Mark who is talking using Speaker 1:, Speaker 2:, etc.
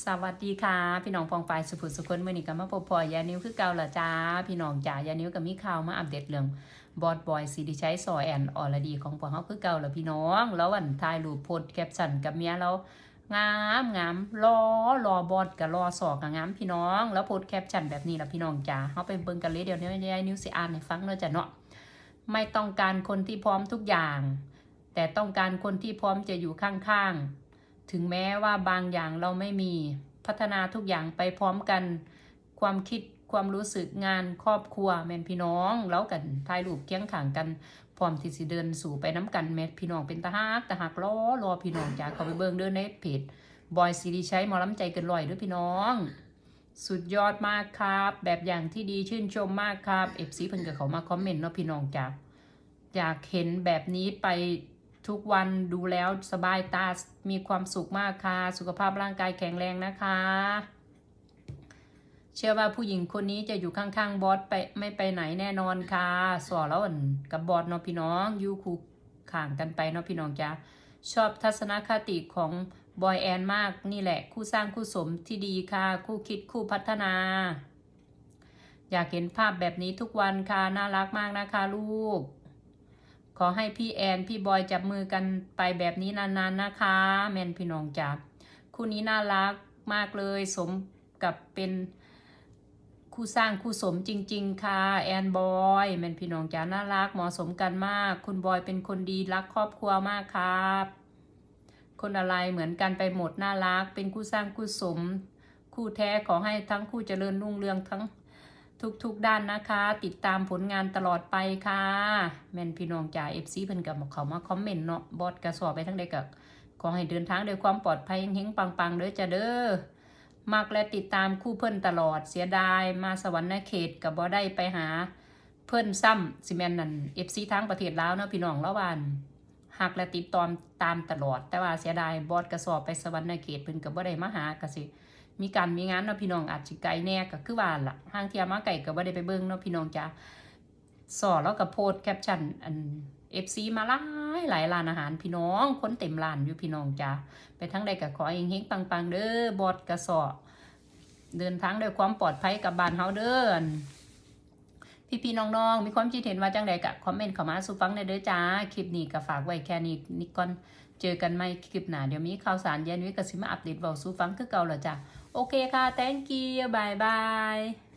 Speaker 1: สวัสดีค่ะ พี่น้องปองปายสุภุสุคนเมื่อนี้ก็มาพบพอยานิ้วคือเก่าละจ้า พี่น้องจ๋ายานิ้วกับมีข่าวมาอัปเดตเรื่องบอดบอยซีดีใช้ซอยแอนออลดีของพวกเขาคือเก่าละพี่น้อง แล้ววันถ่ายรูปโพสต์แคปชั่นกับเมียเรางามงามรอรอบอดกับรอสอกกับงามพี่น้อง แล้วโพสต์แคปชั่นแบบนี้ละพี่น้องจ๋าเขาไปเบิ่งกันเลยเดี๋ยวนี้ยานิ้วสิอ่านให้ฟังเนาะจ้ะเนาะไม่ต้องการคนที่พร้อมทุกอย่าง แต่ต้องการคนที่พร้อมจะอยู่ข้างๆ ถึงแม้ว่าบางอย่างเราไม่มี พัฒนาทุกอย่างไปพร้อมกัน ความคิดความรู้สึกงานครอบครัวแม่นพี่น้องแล้วกันถ่ายรูปเคียงข้างกันพร้อมที่สิเดินสู่ไปน้ำกันแม่พี่น้องเป็นตาฮักตาหักล้อรอพี่น้องจ้าเขาไปเบิ่งเด้อในเพจบอยซีดีใช้หมอลำใจเกินร้อยด้วยพี่น้อง สุดยอดมากครับ แบบอย่างที่ดีชื่นชมมากครับเอฟซีเพิ่นกับเขามาคอมเมนต์เนาะพี่น้องจ้าอยากเห็นแบบนี้ไป ทุกวันดูแล้วสบายตา มีความสุขมากค่ะ สุขภาพร่างกายแข็งแรงนะคะ เชื่อว่าผู้หญิงคนนี้จะอยู่ข้างๆบอสไปไม่ไปไหนแน่นอนค่ะ สอแล้วกับบอสเนาะพี่น้องอยู่คู่ข่างกันไปเนาะพี่น้องจ้าชอบทัศนคติของบอยแอนมากนี่แหละ คู่สร้างคู่สมที่ดีค่ะ คู่คิดคู่พัฒนา อยากเห็นภาพแบบนี้ทุกวันค่ะ น่ารักมากนะคะลูก อให้พี่แอนพี่บอยจับมือกันไปแบบนี้นานๆนะคะ แมนพี่น้องจับคู่นี้น่ารักมากเลย สมกับเป็นคู่สร้างคู่สมจริง ๆ ค่ะ แอนบอยแมนพี่น้องจ๋าน่ารักเหมาะสมกันมาก คุณบอยเป็นคนดีรักครอบครัวมากครับ คนอะไรเหมือนกันไปหมดน่ารัก เป็นคู่สร้างคู่สม คู่แท้ขอให้ทั้งคู่เจริญรุ่งเรืองทั้ง ทุกๆด้านนะคะ ติดตามผลงานตลอดไปค่ะแม่นพี่น้องจ่าเอฟซีเพิ่นกับเขามาคอมเมนต์เนาะบอดกระสอบไปทั้งใดกับขอให้เดินทางด้วยความปลอดภัยเฮงปังๆเด้อจ้าเด้อมักและติดตามคู่เพิ่นตลอดเสียดายมาสวรรค์เขตกับบ่ได้ไปหาเพิ่นซ้ำสิแมนนั่นเอฟซีทั้งประเทศลาวเนาะพี่น้องละวันหักและติดตามตามตลอด แต่ว่าเสียดายบอดกระสอบไปสวรรค์เขตเพิ่นกับบ่ได้มาหากะสิ มีการมีงานเนาะพี่น้องอาจจะไกลแน่ก็คือว่าละห้างเทียมาไก่ก็บ่ได้ไปเบิ่งเนาะพี่น้องจ้าสอแล้วก็โพสแคปชั่นอัน FC มาหลายหลายร้านอาหารพี่น้องคนเต็มร้านอยู่พี่น้องจ้าไปทั้งใดก็ขอเองเฮงปังๆ เด้อบอดกระสอเดินทางด้วยความปลอดภัยกับบ้านเฮาเด้อ พี่ๆน้องๆ มีความคิดเห็นว่าจังใดกะคอมเมนต์เข้ามาสู่ฟังได้เด้อจ้า คลิปนี้ก็ฝากไว้แค่นี้นี่ก่อนเจอกันใหม่คลิปหน้าเดี๋ยวมีข่าวสารเย็นวิก็สิมาอัปเดตเว้าสู่ฟังคือเก่าแล้วจ้ะโอเคค่ะ thank you บายบาย